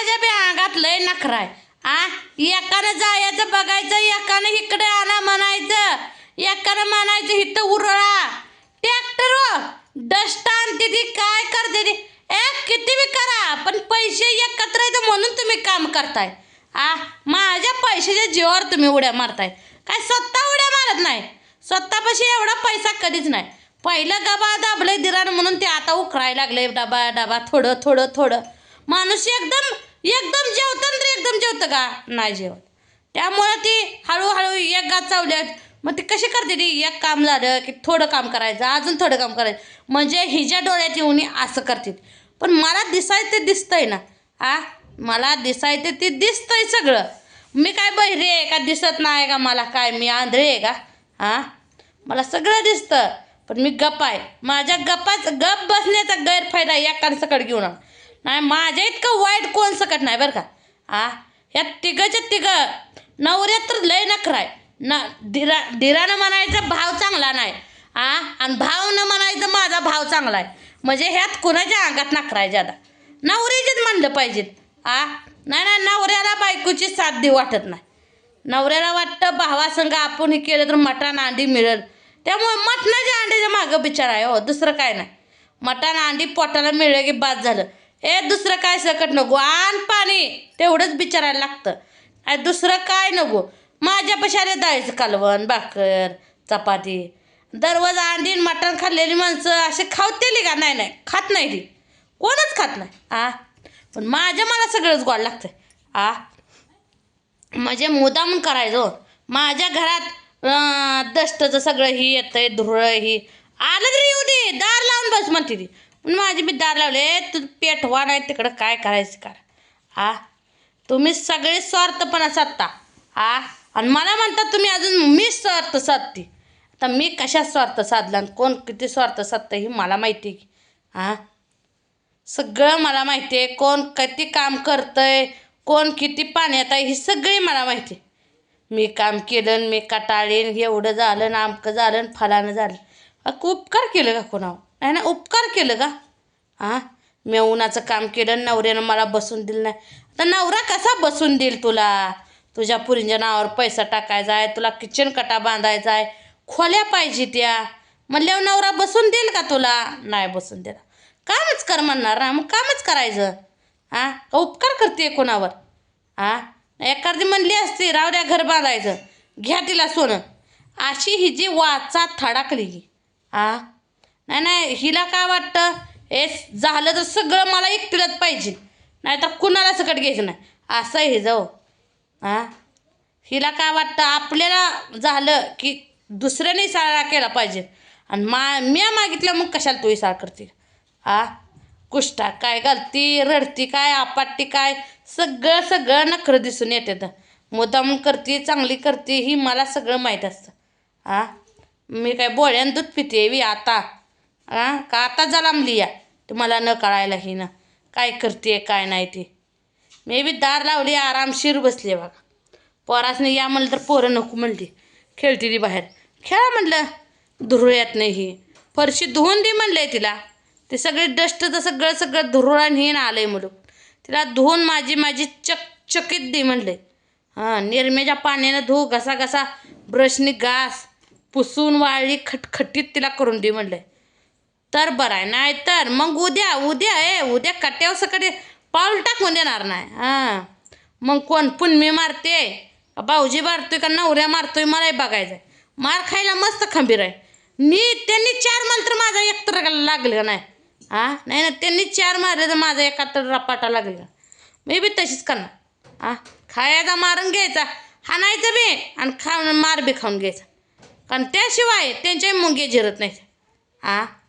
कुणाच्या बी अंगात लय नखराय आहे. आ एकानं जायचं बघायचं एकानं इकडे आणा म्हणायचं. एकानं म्हणायचं इथं उरळा. ट्रॅक्टर हो, डस्ट आणते ती काय करते ती? ए किती बी करा पण पैसे एकत्र येतं म्हणून तुम्ही काम करताय. आ माझ्या पैशाच्या जीवावर तुम्ही उड्या मारताय. काय स्वतः उड्या मारत नाही? स्वतःपाशी एवढा पैसा कधीच नाही. पहिलं गबा दाबलंय दिरानं म्हणून ते आता उखडायला लागले डबा डबा थोडं थोडं थोडं. माणूस एकदम एकदम जेवतं तर एकदम जेवतं का नाही जेवत. त्यामुळं ती हळूहळू एक गात चावल्यात मग ती कशी करते ती? एक काम झालं की थोडं काम करायचं अजून थोडं काम करायचं. म्हणजे हिच्या डोळ्यात येऊन असं करते. पण मला दिसायचं ते दिसतंय ना. आ? मला दिसायचं ते दिसतंय सगळं. मी काय बहिरे आहे का? दिसत नाही का मला? काय मी आंधळे आहे का? हा मला सगळं दिसतं. पण मी गप्प आहे. माझ्या गप्पाच गप बसण्याचा गैरफायदा एकानं सकट घेऊन नाही माझ्या इतकं वाईट नाही बरं का? आ ह्या तिघंच्या तिघं नवऱ्यात तर लय नखरा आहे. न दिरा दिरानं म्हणायचं भाव चांगला नाही. आ आणि भाव न म्हणायचं माझा भाव चांगला आहे. म्हणजे ह्यात कुणाच्या अंगात नखरा आहे ज्यादा? नवऱ्याचीच म्हणलं पाहिजेत. आ नाही नाही नवऱ्याला बायकोची साथ देऊ वाटत नाही. नवऱ्याला वाटतं भावासंग आपण हे केलं तर मटण अंडी मिळेल. त्यामुळे मटणाच्या अंड्याच्या मागं बिचार आहे हो दुसरं काय नाही. मटण अंडी पोटाला मिळलं की बाद झालं. हे दुसरं काय सकट नको? आण पाणी. तेवढंच बिचारायला लागतं. आणि दुसरं काय नको? माझ्या पशाने दाळीचं कालवण भाकर चपाती. दररोज अंडी मटण खाल्लेली माणसं असे खावतेली का? नाही नाही. खात नाही ती. कोणच खात नाही. आ? पण माझ्या मला सगळंच गोड लागतं आ? म्हणजे मुदामून करायचं हो. माझ्या घरात दष्टचं सगळं ही येतंय धुरळ ही. आलं तरी येऊ दे. दार लावून बस म्हणते ती. माझी मी दार लावले तू पेटवा नाही तिकडं काय करायचं कर. आ? तुम्ही सगळे स्वार्थपणा साधता. आ? आणि मला म्हणतात तुम्ही अजून मी स्वार्थ साधते. आता मी कशा स्वार्थ साधला आणि कोण किती स्वार्थ साधतं ही मला माहिती आहे. की आ? सगळं मला माहिती आहे. कोण किती काम करतंय कोण किती पाण्यात आहे ही सगळी मला माहिती आहे. मी काम केलं मी कटाळेन एवढं झालं ना अमकं झालं फलानं झालं. उपकार केलं का कोणावर? नाही ना उपकार केलं का? हां मी उन्हाचं काम केलं नवऱ्यानं मला बसून दिलं नाही. आता नवरा कसा बसून देईल तुला? तुझ्या पुरींच्या नावावर पैसा टाकायचा आहे तुला किचन कटा बांधायचा आहे. खोल्या पाहिजे त्या. म्हणल्यावर नवरा बसून देईल का तुला? नाही बसून देणार. कामच कर म्हणणार ना मग कामच करायचं. हां का उपकार करते कोणावर? हां एखादी म्हणली असती रावऱ्या घर बांधायचं. घ्या तिला सोनं. अशी ही जी वाचा थडाकली. की हां नाही नाही हिला काय वाटतं? हे झालं तर सगळं मला एकटीलाच पाहिजे. नाही तर कुणाला सकट घ्यायचं नाही. असं हे जाऊ. हां? हिला काय वाटतं? आपल्याला झालं की दुसऱ्याने इशारा केला पाहिजे. आणि मा म्या मागितलं मग कशाला तू इशारा करते? आ कुष्टा काय घालती रडती काय आपाटती काय? सगळं सगळं नखरं दिसून येते मुद्दाम करते चांगली करते ही मला सगळं माहीत असतं. आ मी काय बोळ्यान दूध पिते वी आता. आ का आता जलामली या? तुम्हाला न कळायला ही ना. काय करते काय नाही ते. मी बी दार लावली आरामशीर बसली बघा. पोरासने या म्हणलं तर पोरं नको म्हणली. खेळती ती बाहेर. खेळा म्हणलं. धुरळ्यात नाही ही. फरशी धुवून दे म्हणलंय तिला. ते सगळे डस्टचं सगळं सगळं धुरळान हे ना आलंय म्हणून. तिला धुवून माझी माझी चकचकीत दे म्हणले हां निरमेच्या पाण्यानं धू घसा घसा ब्रशनी घास पुसून वाळली खटखटीत तिला करून दे म्हणलंय. तर बरं आहे. नाही तर मग उद्या उद्या ए उद्या कट्यावर सकाळी पाऊल टाकून देणार नाही. हां. मग कोण? पुण्मी मारते. भाऊजी मारतोय का नवऱ्या मारतोय? मलाही बघायचं आहे मार खायला मस्त खंबीर आहे. नी त्यांनी चार मारलं तर माझा एक तर लागलं का नाही? हां? नाही ना त्यांनी चार मारले तर माझा एका तर रपाटा लागला. का मी बी तशीच करणार. हां? खायचा मारून घ्यायचा. हाणायचं बी आणि खाऊन मार बी खाऊन घ्यायचा. कारण त्याशिवाय त्यांच्याही मुंगे जिरत नाही हां?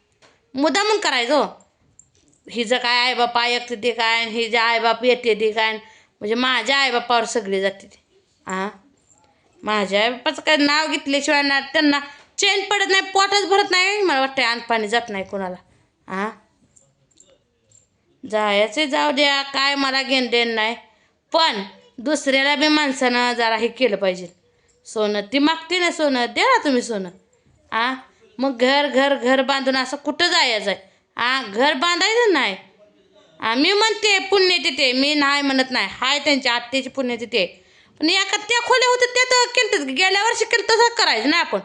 मुद्दामून कराय हो हिचं काय आईबापा ऐकते ते काय हिचे आईबाप येते ते काय म्हणजे माझ्या आईबापावर सगळी जाते ते. हां माझ्या आईबापाचं काय नाव घेतल्याशिवाय ना त्यांना चेन पडत नाही पोटच भरत नाही मला वाटतं अनपाणी जात नाही कोणाला. हां जायचे जाऊ द्या काय मला घेण देण नाही. पण दुसऱ्याला बी माणसानं जरा हे केलं पाहिजे. सोनं ती मागते ना सोनं द्या ना तुम्ही सोनं. आ? मग घर घर घर बांधून असं कुठं जायचं आहे आ घर बांधायचं नाही. हा, मी म्हणते पुण्य तिथे. मी नाही म्हणत नाही. हाय त्यांच्या आत्याची पुण्यतिथी आहे पण एका त्या खोल्या होत्या त्या तर केलं गेल्या वर्षी केलं तसं करायचं ना आपण.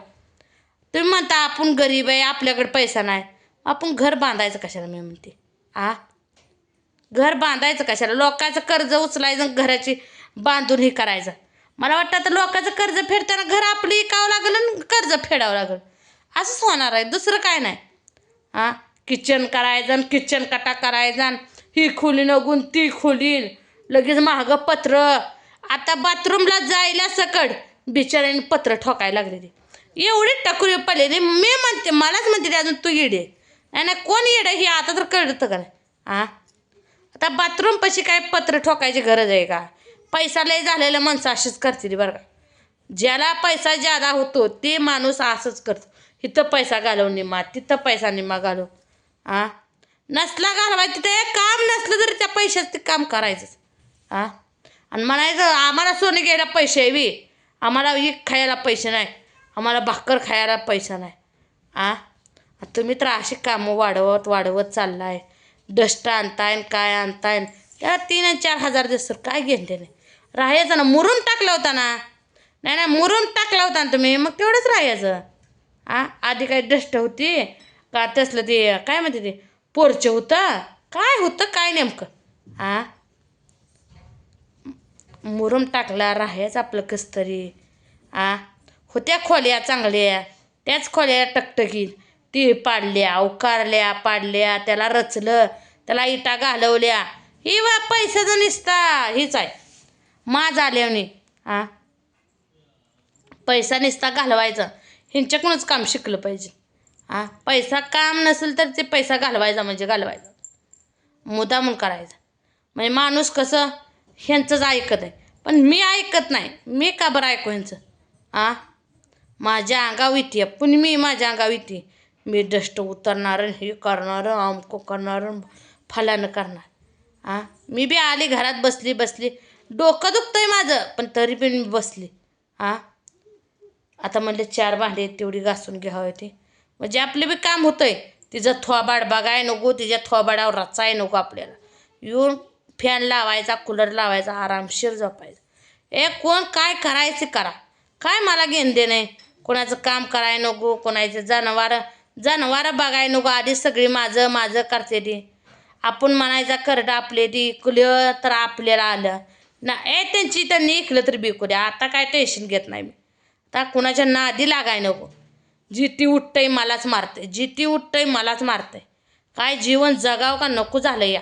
तुम्ही म्हणता आपण गरीब आहे आपल्याकडे पैसा नाही. आपण घर बांधायचं कशाला मी म्हणते. आ? घर बांधायचं कशाला? लोकांचं कर्ज उचलायचं घराची बांधून हे करायचं. मला वाटतं आता लोकांचं कर्ज फेडताना घर आपलं इकावं लागलं आणि कर्ज फेडावं लागेल. असंच होणार आहे. दुसरं काय नाही. हां? किचन करायचं किचन कटा करायचा ही खोली नगून ती खोली लगेच महागं पत्र. आता बाथरूमला जायला सकड बिचाऱ्याने पत्र ठोकायला लागले ते. एवढी टकुरी पडलेली मी म्हणते मलाच म्हणते अजून तू येडे. नाही ना कोण येडे? हे आता तर कळतं का आ हां? आता बाथरूम पशी काय पत्र ठोकायची गरज आहे का? पैसा लय झालेलं माणसं अशीच करतील बरं का. ज्याला पैसा ज्यादा होतो ते माणूस असंच करतो. इथं पैसा घालव निमा तिथं पैसा निमा घालव आ? नसला घालवाय एक काम नसलं तरी त्या पैशाचं ते काम करायचंच. आ? आणि म्हणायचं आम्हाला सोने घ्यायला पैसे हवी. बी आम्हाला एक खायला पैसे नाही. आम्हाला भाकर खायला पैसा नाही. आ? तुम्ही तर अशी कामं वाढवत वाढवत चाललाय. डस्ट आणताय काय आणताय त्या त्याला तीन आणि चार हजार दिसत काय घेणते नाही राहायचं ना मुरून टाकला होता ना. नाही नाही मुरून टाकला होता ना तुम्ही. मग तेवढंच राहायचं. आ? आधी काय डस्ट होती? का तसलं ते काय म्हणते ते? पोरचं होतं? काय होतं? काय नेमकं? आ? मुरुम टाकला राहायच आपलं कसं तरी. आ? होत्या खोल्या चांगल्या. त्याच खोल्या टकटकीत. ती पाडल्या उकारल्या पाडल्या त्याला रचलं त्याला इटा घालवल्या. ही वा पैशाचं निसता. हीच आहे. माझ आल्याने आ? पैसा निसता घालवायचा. ह्यांच्याकडूनच काम शिकलं पाहिजे. आ पैसा काम नसेल तर ते पैसा घालवायचा म्हणजे घालवायचा. मुद्दामून करायचा. म्हणजे माणूस कसं ह्यांचंच ऐकत आहे. पण मी ऐकत नाही. मी का बरं ऐकू ह्यांचं? आ माझ्या अंगाव येते पण मी माझ्या अंगाव येते मी डस्ट उतरणार हे करणार अमको करणार फलानं करणार. आ मी बी आली घरात बसली बसली. डोकं दुखतंय माझं पण तरी पण मी बसली. आ आता म्हणले चार भांडे आहेत तेवढी घासून घ्यावं ते. म्हणजे आपले बी काम होतंय. तिचं थोबाड बघाय नको तिच्या थोबाडावर रचाय नको आपल्याला. येऊन फॅन लावायचा कूलर लावायचा आरामशीर झोपायचा. ए कोण काय करायचं करा. काय मला घेण नाही कोणाचं काम कराय नको कोणाचे जनावरं जनावरं बघाय नको आधी सगळी माझं माझं करते ती. आपण म्हणायचा करडं आपले ती इकलं तर आपल्याला आलं. ना ए त्यांची त्यांनी इकलं तर बिकू द्या. आता काय टेन्शन घेत नाही मी. आता कुणाच्या नादी लागाय नको. जी ती उठतंय मलाच मारते जी ती उठतंय मलाच मारते काय जीवन जगाव का नको झालं या.